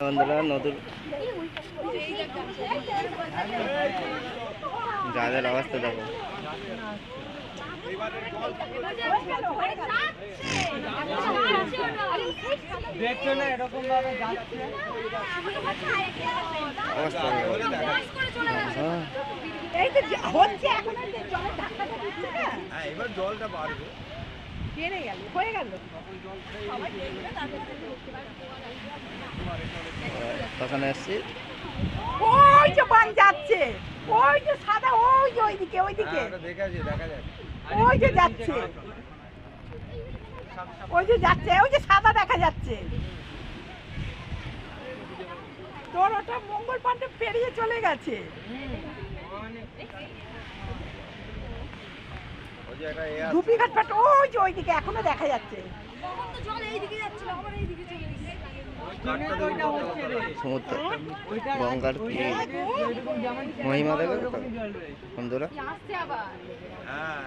বন্ধুরা নদীর যাদের অবস্থা দেখো। এরকম ভাবে যাচ্ছে অবস্থা দেখো। এই তো হচ্ছে এখন জলের ধাক্কাটা দিচ্ছে না? এবার জলটা বাড়বে। বেড়ে গেল হয়ে গেল ওখানে এসছি ওই যে বান যাচ্ছে ওই যে সাদা ওই যে ওইদিকে ওইদিকে ওই যে যাচ্ছে ওই যে যাচ্ছে ওই যে সাদা দেখা যাচ্ছে তোর ওটা মঙ্গল পান্ডে পেরিয়ে চলে গেছে ওই যে একটা এ আছে ধুপিঘাট পাট ওই যে ওইদিকে এখনও দেখা যাচ্ছে। সমুদ্র। গঙ্গার কি মহিমা দেখো বন্ধুরা? হ্যাঁ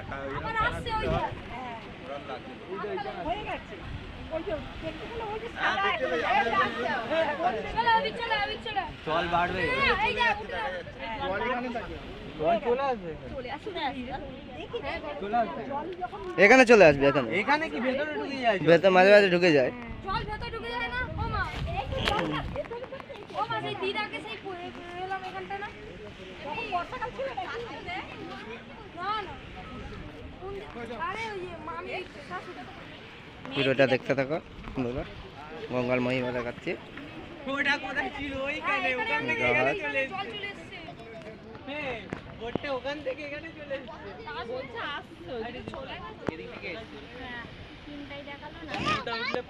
এখনও। জল বাড়বে চলে আসবে এখানে। চলে আসবে এখানে এখানে কি ভেতরে ঢুকে যায়? ভেতর মাঝে মাঝে ঢুকে যায়। জল ভেতর ঢুকে যায় না? ও মা ও মা সেই দিদাকে সেই এলাম এখানটা না? বর্ষাকাল ছিল না না। আরে ওই মামি শাশুড়ি ভিডিওটা দেখতে থাকো বন্ধুরা। গঙ্গার মহিমা দেখাচ্ছি। হ্যাঁ। হ্যাঁ তিনটাই দেখাল না? এটা উঠলে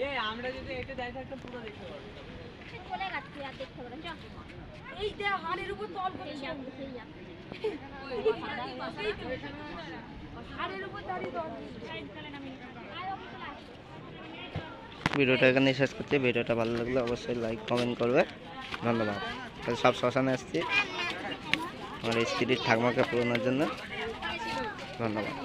এ আমরা যদি এটা দাঁড়িয়ে থাকতাম পুরো দেখতে পারব চলে গেছে আর দেখতে পারেন এই দে হাড়ের উপর করছে সেই তল ভিডিওটা এখানে শেষ করছি। ভিডিওটা ভালো লাগলে অবশ্যই লাইক কমেন্ট করবে। ধন্যবাদ। তাহলে সব শ্মশানে আসছি। আমার স্ত্রীর ঠাকমাকে পূরণের জন্য। ধন্যবাদ।